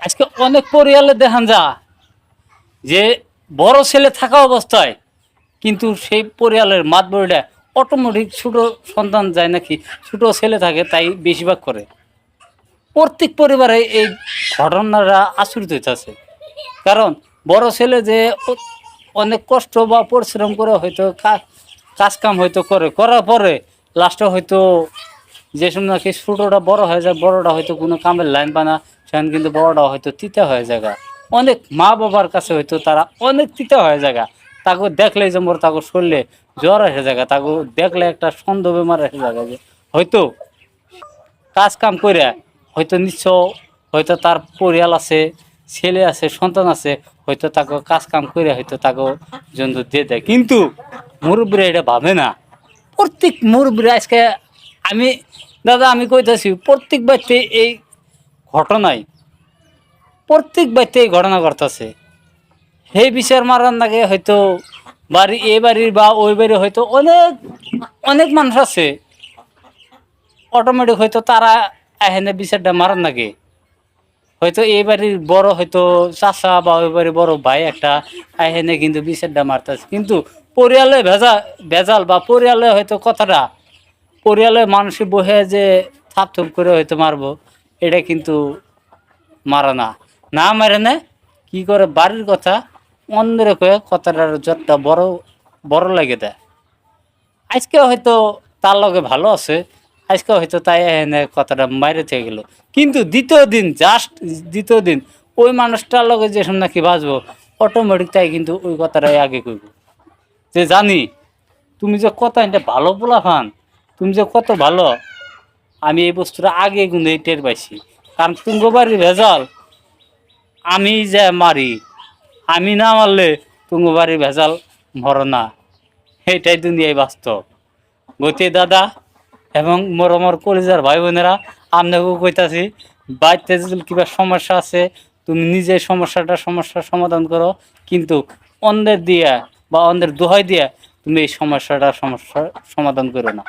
আজকে অনেক পরিয়ালে দেখান যা, যে বড় ছেলে থাকা অবস্থায় কিন্তু সেই পরিয়ালের মাতবরিটা অটোমেটিক ছোট সন্তান যায় নাকি? ছোট ছেলে থাকে, তাই বেশিরভাগ করে। প্রত্যেক পরিবারে এই ঘটনাটা আশ্রিত হইতেছে। কারণ বড় ছেলে যে অনেক কষ্ট বা পরিশ্রম করে হয়তো কাজ কাম হয়তো করে, করার পরে লাস্টে হয়তো যে সময় নাকি ছোটোটা বড় হয়ে যায়, বড়টা হয়তো কোনো কামের লাইন পানা সেখানে কিন্তু বড়টা হয়তো তিতা হয়ে যায় অনেক মা বাবার কাছে হয়তো তারা অনেক তিতা হয়ে যায় তাকে দেখলে যে মোর তাকে শরীরে জ্বর এসে যায় তাকে দেখলে একটা সন্দেহ বেমার এসে যায় যে, হয়তো কাজ কাম করে হয়তো নিশ্চয় হয়তো তার পরিয়াল আছে, ছেলে আছে, সন্তান আছে, হয়তো তাকে কাজ কাম করে হয়তো তাকে জন্তু দিয়ে দেয়। কিন্তু মুরব্বীরা এটা ভাবে না। প্রত্যেক মুরব্বীরা আজকে আমি, দাদা, আমি কইতেছি, প্রত্যেক বাড়িতে এই ঘটনায় প্রত্যেক বাড়িতে এই ঘটনা ঘটতেছে। সেই বিচার মারার নাকি হয়তো বাড়ি এই বাড়ির বা ওই বাড়ি হয়তো অনেক অনেক মানুষ আছে। অটোমেটিক হয়তো তারা এখানে বিচারটা মারার নাকি হয়তো এই বাড়ির বড় হয়তো চাষা বা ওই বাড়ির বড় ভাই একটা এখানে কিন্তু বিচারটা মারতেছে। কিন্তু পরিয়ালে ভেজা, ভেজাল বা পরিয়ালে হয়তো কথাটা পরিয়ালে মানুষে বহে যে থাপ থুপ করে হয়তো মারবো, এটা কিন্তু মারা না। না মারে না, কি করে বাড়ির কথা অন্যের কয়ে কথাটার যতটা বড় বড় লাগে দেয়। আজকে হয়তো তার লগে ভালো আছে, আজকে হয়তো তাই এনে কথাটা মাইরে থেকে গেল। কিন্তু দ্বিতীয় দিন জাস্ট দ্বিতীয় দিন, ওই মানুষটার লগে যে নাকি বাঁচবো অটোমেটিক তাই কিন্তু ওই কথাটাই আগে কইব। যে জানি, তুমি যে কথা এটা ভালো পোলা ফান তুমি যে কত ভালো, আমি এই বস্তুটা আগে এই টের পাইছি। কারণ তুঙ্গ বাড়ির ভেজাল, আমি যে মারি, আমি না মারলে তুঙ্গ বাড়ির ভেজাল মর না। এটাই দুনিয়ায় বাস্তব। গতি দাদা এবং মোর আমার কলেজের ভাই বোনেরা আপনাকেও কইতাছি, বাড়িতে যদি কিবা সমস্যা আছে, তুমি নিজে সমস্যাটা সমস্যার সমাধান করো। কিন্তু অন্যের দিয়া বা অন্যের দোহাই দিয়া তুমি এই সমস্যাটা সমস্যার সমাধান করো না।